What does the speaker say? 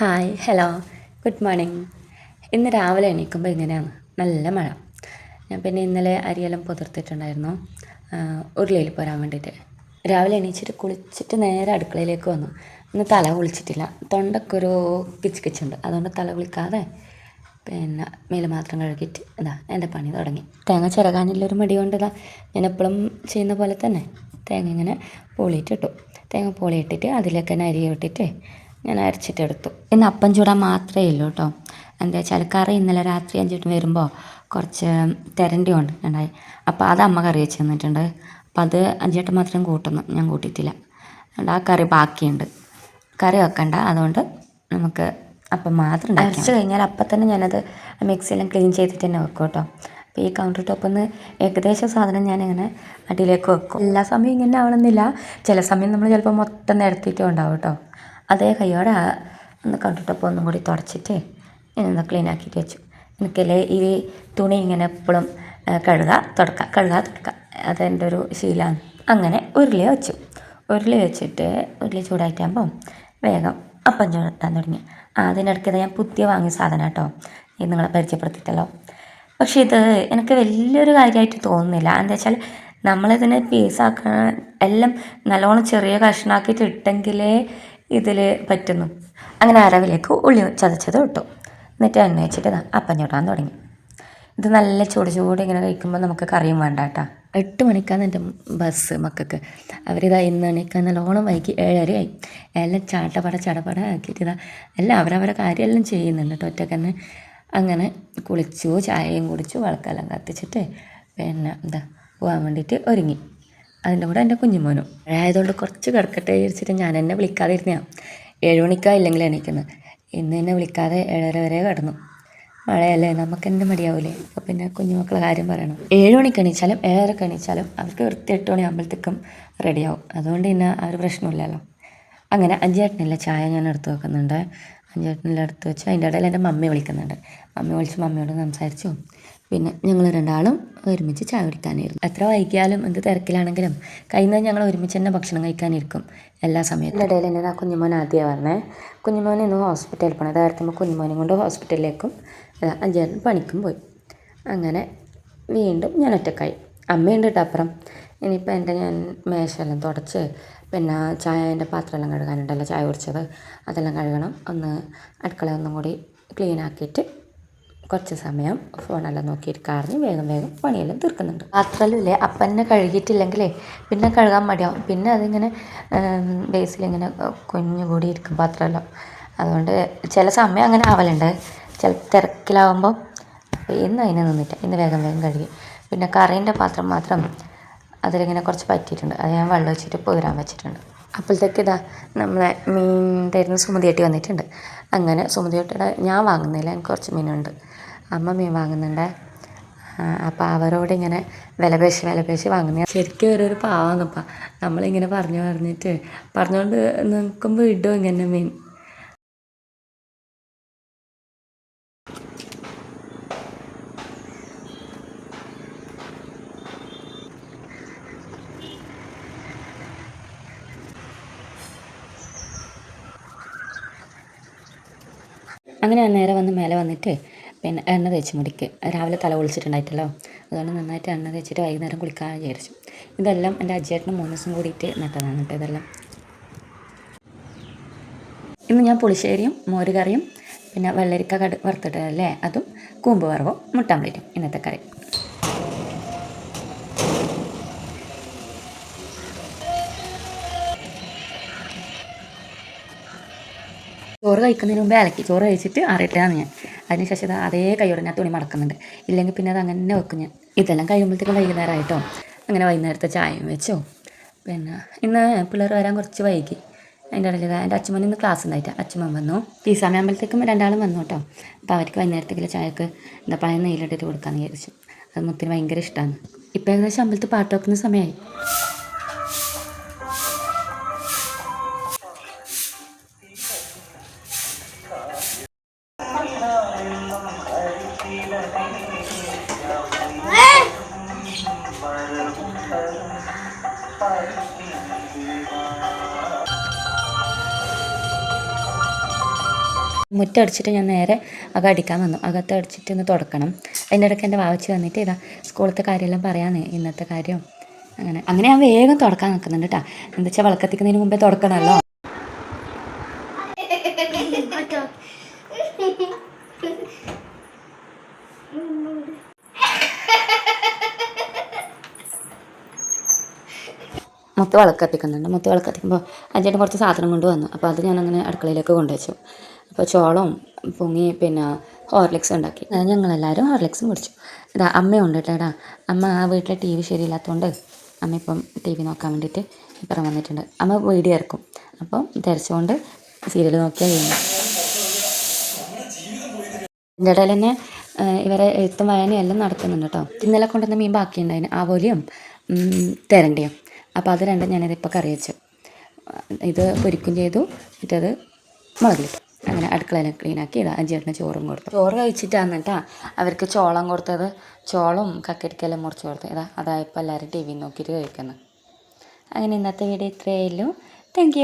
Hi hello good morning ഇന്ന് രാവിലെ എണീക്കുമ്പോൾ ഇങ്ങനെയാണ്. നല്ല മഴ. ഞാൻ പിന്നെ ഇന്നലെ അരിയെല്ലാം പുതിർത്തിട്ടുണ്ടായിരുന്നു. ഉരുളിയിൽ പോരാൻ വേണ്ടിയിട്ട്. രാവിലെ എണീച്ചിട്ട് കുളിച്ചിട്ട് നേരെ അടുക്കളയിലേക്ക് വന്നു. ഇന്ന് തല കുളിച്ചിട്ടില്ല. തൊണ്ടൊക്കെ ഒരു കിച്ച് കിച്ചുണ്ട് അതുകൊണ്ട് തല കുളിക്കാതെ പിന്നെ മേൽ മാത്രം കഴുകിയിട്ട് ഇതാ എന്റെ പണി തുടങ്ങി. തേങ്ങ ചിരകാനുള്ളൊരു മടി കൊണ്ട് ഇതാ ഞാൻ എപ്പോഴും ചെയ്യുന്ന പോലെ തന്നെ തേങ്ങ ഇങ്ങനെ പൊളിയിട്ടിട്ടു. തേങ്ങ പൊളിയിട്ടിട്ട് അതിലേക്ക് തന്നെ അരി ഇട്ടിട്ട് ഞാൻ അരച്ചിട്ടെടുത്തു. ഇന്ന് അപ്പം ചൂടാൻ മാത്രമേ ഉള്ളൂ കേട്ടോ. എന്താ വെച്ചാൽ കറി ഇന്നലെ രാത്രി അഞ്ചിട്ട് വരുമ്പോൾ കുറച്ച് തെരണ്ടി ഉണ്ട് ഉണ്ടായി. അപ്പോൾ അത് അമ്മ കറി വെച്ച് തന്നിട്ടുണ്ട്. അപ്പോൾ അത് അഞ്ചേട്ട് മാത്രം കൂട്ടുന്നു ഞാൻ കൂട്ടിയിട്ടില്ല. അതുകൊണ്ട് ആ കറി ബാക്കിയുണ്ട്. കറി വെക്കണ്ട. അതുകൊണ്ട് നമുക്ക് അപ്പം മാത്രം അരച്ച് കഴിഞ്ഞാൽ അപ്പം തന്നെ ഞാനത് മിക്സിയെല്ലാം ക്ലീൻ ചെയ്തിട്ട് തന്നെ വെക്കും കേട്ടോ. അപ്പോൾ ഈ കൗണ്ടർ ടോപ്പിൽ നിന്ന് ഏകദേശം സാധനം ഞാനിങ്ങനെ അടിയിലേക്ക് വെക്കും. എല്ലാ സമയവും ഇങ്ങനെ ആവണമെന്നില്ല. ചില സമയം നമ്മൾ ചിലപ്പോൾ മൊത്തം നിരത്തിയിട്ടും ഉണ്ടാവും കേട്ടോ. അതേ കൈയോടെ ഒന്ന് കണ്ടിട്ടപ്പോൾ ഒന്നും കൂടി തുടച്ചിട്ട് ഞാനൊന്ന് ക്ലീൻ ആക്കിയിട്ട് വെച്ചു. എനിക്കല്ലേ ഈ തുണി ഇങ്ങനെ എപ്പോഴും കഴുക തുടക്കുക കഴുക തുടക്കുക അതെന്റെ ഒരു ശീലമാണ് അങ്ങനെ ഉരുളി വെച്ചു. ഉരുളി വെച്ചിട്ട് ഉരുളി ചൂടായിട്ടാകുമ്പോൾ വേഗം അപ്പം ചൂടാൻ തുടങ്ങി. അതിനിടയ്ക്ക് ഞാൻ പുതിയ വാങ്ങിയ സാധനം കേട്ടോ. ഇത് നിങ്ങളെ പരിചയപ്പെടുത്തിയിട്ടല്ലോ. പക്ഷേ ഇത് എനിക്ക് വലിയൊരു കാര്യമായിട്ട് തോന്നുന്നില്ല. എന്താ വെച്ചാൽ നമ്മളിതിനെ പീസാക്കാൻ എല്ലാം നല്ലോണം ചെറിയ കഷ്ണാക്കിയിട്ട് ഇട്ടെങ്കിലേ ഇതിൽ പറ്റുന്നു. അങ്ങനെ അരവിലേക്ക് ഉള്ളി ചതച്ചത് ഇട്ടു. എന്നിട്ട് എണ്ണ വെച്ചിട്ട് ഇതാ അപ്പം ചൂടാൻ തുടങ്ങി. ഇത് നല്ല ചൂട് ചൂട് ഇങ്ങനെ കഴിക്കുമ്പോൾ നമുക്ക് കറിയും വേണ്ട കേട്ടോ. എട്ട് മണിക്കാണ് എന്റെ ബസ് മക്കൾക്ക്. അവരിതാ ഇന്ന് മണിക്കാൻ നല്ലോണം വൈകി ഏഴരയായി. എല്ലാം ചാട്ടപട ചടപട ആക്കിയിട്ട് ഇതാ എല്ലാം അവരവരെ കാര്യമെല്ലാം ചെയ്യുന്നുണ്ട് കേട്ടോ തന്നെ അങ്ങനെ കുളിച്ചു ചായയും കുടിച്ചു വിളക്കെല്ലാം കത്തിച്ചിട്ട് പിന്നെ എന്താ പോകാൻ വേണ്ടിയിട്ട് ഒരുങ്ങി. അതിന്റെ കൂടെ എന്റെ കുഞ്ഞുമോനും. ആയതുകൊണ്ട് കുറച്ച് കിടക്കട്ടെ വിചാരിച്ചിട്ട് ഞാൻ എന്നെ വിളിക്കാതെ ഇരുന്നതാണ് മണിക്കാ ഇല്ലെങ്കിൽ എണീക്കുന്നത് ഇന്ന് എന്നെ വിളിക്കാതെ ഏഴര വരെ കിടന്നു. മഴയല്ലേ നമുക്ക് എന്റെ മടിയാവൂലേ? അപ്പോൾ പിന്നെ കുഞ്ഞുമക്കളെ കാര്യം പറയണം. ഏഴ് മണിക്ക് എണീച്ചാലും ഏഴരക്ക് എണീച്ചാലും അവർക്ക് വൃത്തി എട്ട് മണി ആകുമ്പോഴത്തേക്കും റെഡിയാവും അതുകൊണ്ട് പിന്നെ ആ ഒരു പ്രശ്നമില്ലല്ലോ. അങ്ങനെ അഞ്ചേട്ടനില്ല ചായ ഞാൻ എടുത്ത് വെക്കുന്നുണ്ട്. അഞ്ചേട്ടനെല്ലാം അടുത്ത് വെച്ച് അതിന്റെ ഇടയിൽ എന്റെ മമ്മി വിളിക്കുന്നുണ്ട്. മമ്മി വിളിച്ച് മമ്മിയോട് സംസാരിച്ചു. പിന്നെ ഞങ്ങൾ രണ്ടാളും ഒരുമിച്ച് ചായ കുടിക്കാനായിരുന്നു എത്ര വൈകിയാലും എന്ത് തിരക്കിലാണെങ്കിലും കഴിഞ്ഞ ഞങ്ങൾ ഒരുമിച്ച് തന്നെ ഭക്ഷണം കഴിക്കാനിരിക്കും. എല്ലാ സമയത്തും. ഇടയിൽ എന്റെ ആ കുഞ്ഞുമോൻ ആദ്യമേ പറഞ്ഞേ കുഞ്ഞുമോൻ ഇന്ന് ഹോസ്പിറ്റലിൽ പോകണം അതായിരുന്നു കുഞ്ഞുമോനെ കൊണ്ട് ഹോസ്പിറ്റലിലേക്കും അഞ്ചേട്ടൻ പണിക്കും പോയി. അങ്ങനെ വീണ്ടും ഞാൻ ഒറ്റക്കായി അമ്മയുണ്ട് കേട്ടോ അപ്പുറം. ഇനിയിപ്പോൾ എന്റെ ഞാൻ മേശയെല്ലാം തുടച്ച് പിന്നെ ചായന്റെ പാത്രമെല്ലാം കഴുകാനുണ്ടല്ലോ ചായ കുടിച്ചത്. അതെല്ലാം കഴുകണം. ഒന്ന് അടുക്കള ഒന്നും കൂടി ക്ലീൻ ആക്കിയിട്ട് കുറച്ച് സമയം ഫോണെല്ലാം നോക്കിയിരിക്കാറിഞ്ഞ് വേഗം വേഗം പണിയെല്ലാം തീർക്കുന്നുണ്ട്. പാത്രമില്ലേ? അപ്പം തന്നെ കഴുകിയിട്ടില്ലെങ്കിലേ പിന്നെ കഴുകാൻ മടിയാവും. പിന്നെ അതിങ്ങനെ ബേസിലിങ്ങനെ കുഞ്ഞു കൂടി ഇരിക്കും പാത്രമെല്ലാം. അതുകൊണ്ട് ചില സമയം അങ്ങനെ ആവലുണ്ട്. ചില തിരക്കിലാവുമ്പോൾ ഇന്ന് അതിനെ നിന്നിട്ട് ഇന്ന് വേഗം വേഗം കഴുകി. പിന്നെ കറീന്റെ പാത്രം മാത്രം അതിലിങ്ങനെ കുറച്ച് പറ്റിയിട്ടുണ്ട്. അത് ഞാൻ വെള്ളം വെച്ചിട്ട് പോരാൻ വെച്ചിട്ടുണ്ട്. അപ്പോഴത്തേക്ക് ഇതാ നമ്മളെ മീൻ തരുന്ന സുമതിയേട്ടി വന്നിട്ടുണ്ട്. അങ്ങനെ സുമതിയേട്ടിയുടെ ഞാൻ വാങ്ങുന്നില്ല എനിക്ക് കുറച്ച് മീനുണ്ട്. അമ്മ മീൻ വാങ്ങുന്നുണ്ട്. അപ്പോൾ അവരോട് ഇങ്ങനെ വിലപേശി വിലപേശി വില പേശി വാങ്ങുന്ന ശരിക്കും ഓരോരു പാവാന്നപ്പാ നമ്മളിങ്ങനെ പറഞ്ഞു പറഞ്ഞിട്ട് പറഞ്ഞുകൊണ്ട് നിൽക്കുമ്പോൾ ഇടും ഇങ്ങനെ മീൻ. അങ്ങനെ നേരെ വന്ന് മേലെ വന്നിട്ട് പിന്നെ എണ്ണ തേച്ച് മുടിക്ക്. രാവിലെ തല കുളിച്ചിട്ടുണ്ടായിട്ടല്ലോ. അതുകൊണ്ട് നന്നായിട്ട് എണ്ണ തേച്ചിട്ട് വൈകുന്നേരം കുളിക്കാൻ വിചാരിച്ചു. ഇതെല്ലാം എന്റെ അജ്ജേട്ടനും മൂന്ന് ദിവസം കൂടിയിട്ട് നട്ടതാണ് കേട്ടോ ഇതെല്ലാം. ഇന്ന് ഞാൻ പുളിശ്ശേരിയും മോരുകറിയും പിന്നെ വെള്ളരിക്ക കട് വറുത്തിട്ടല്ലേ അതും കൂമ്പ് വറവും പറ്റും ഇന്നത്തെ കറി. ചോറ് കഴിക്കുന്നതിന് മുമ്പേ അലക്കി. ചോറ് കഴിച്ചിട്ട് അറിയിട്ടാണ് ഞാൻ. അതിനുശേഷം അതേ കൈയോടെ ഞാൻ തുണി മടക്കുന്നുണ്ട്. ഇല്ലെങ്കിൽ പിന്നെ അത് അങ്ങനെ വെക്കും ഞാൻ. ഇതെല്ലാം കഴിയുമ്പോഴത്തേക്കും വൈകുന്നേരമായിട്ടോ അങ്ങനെ വൈകുന്നേരത്തെ ചായയും വെച്ചോ. പിന്നെ ഇന്ന് പിള്ളേർ വരാൻ കുറച്ച് വൈകി. അതിന്റെ ഇടയിൽ എന്റെ അച്ഛമ്മൻ ഇന്ന് ക്ലാസ് ഉണ്ടായിട്ട്. അച്ഛമ്മൻ വന്നു. ഈ സമയമാകുമ്പോഴത്തേക്കും രണ്ടാളും വന്നു കേട്ടോ. അപ്പോൾ അവർക്ക് വൈകുന്നേരത്തേക്കുള്ള ചായക്ക് എന്താ പഴയ നെയ്യിലിട്ടിട്ട് കൊടുക്കാമെന്ന് വിചാരിച്ചു. അത് മുത്തിന് ഭയങ്കര ഇഷ്ടമാണ്. ഇപ്പോൾ ഏകദേശം അമ്പലത്തിൽ പാട്ട് വെക്കുന്ന സമയമായി. മുറ്റടിച്ചിട്ട് ഞാൻ നേരെ അകം അടിക്കാൻ വന്നു. അകത്ത് അടിച്ചിട്ട് ഒന്ന് തുടക്കണം. അതിന്റെ ഇടയ്ക്ക് എന്റെ വാവച്ച് വന്നിട്ട് ഇതാ സ്കൂളത്തെ കാര്യമെല്ലാം പറയാന്ന് ഇന്നത്തെ കാര്യം. അങ്ങനെ അങ്ങനെ ഞാൻ വേഗം തുടക്കാൻ നിൽക്കുന്നുണ്ട് കേട്ടോ എന്താ വെച്ചാൽ വിളക്കത്തിക്കുന്നതിന് മുമ്പേ തുടക്കണമല്ലോ മുത്ത് വിളക്കത്തിക്കുന്നുണ്ട്. മുത്ത് വിളക്കത്തിക്കുമ്പോൾ അഞ്ചേട്ടൻ കുറച്ച് സാധനം കൊണ്ടുവന്നു. അപ്പോൾ അത് ഞാനങ്ങനെ അടുക്കളയിലേക്ക് കൊണ്ടുവച്ചു. അപ്പോൾ ചോളവും പൊങ്ങി പിന്നെ ഹോർലിക്സ് ഉണ്ടാക്കി. ഞങ്ങളെല്ലാവരും ഹോർലിക്സും കുടിച്ചു. ഇതാ അമ്മയുണ്ട് കേട്ടോ അമ്മ ആ വീട്ടിലെ ടി വി ശരിയില്ലാത്തതുകൊണ്ട് അമ്മ ഇപ്പം ടി വി നോക്കാൻ വേണ്ടിയിട്ട് ഇപ്പുറം വന്നിട്ടുണ്ട്. അമ്മ വീഡിയോ ഇറക്കും അപ്പം തിരച്ചുകൊണ്ട് സീരിയൽ നോക്കിയാൽ ചെയ്യുന്നത് ഇതിന്റെ ഇടയിൽ തന്നെ ഇവരെ എഴുത്തും വായനയും എല്ലാം നടക്കുന്നുണ്ട് കേട്ടോ. ഇന്നലെ കൊണ്ടുവന്ന മീൻ ബാക്കിയുണ്ടായിന്. ആവോലിയും തെരണ്ടിയും. അപ്പോൾ അത് രണ്ടും ഞാനിതിപ്പോൾ കറി വെച്ചു. ഇത് പൊരിക്കും ചെയ്തു മറ്റേത് മുളകിലിട്ടു. അങ്ങനെ അടുക്കളയിലെ ക്ലീനാക്കി ഇതാ അഞ്ചേട്ടന് ചോറും കൊടുത്തു. ചോറ് കഴിച്ചിട്ടാണ് കേട്ടോ. അവർക്ക് ചോളം കൊടുത്തത്. ചോളം കക്കരിക്കെല്ലാം മുറിച്ച് കൊടുത്തു. ഇതാ അതായപ്പോൾ എല്ലാവരും ടി വി നോക്കിയിട്ട് കഴിക്കുന്നു. അങ്ങനെ ഇന്നത്തെ വീഡിയോ ഇത്രയേ ഉള്ളൂ. താങ്ക്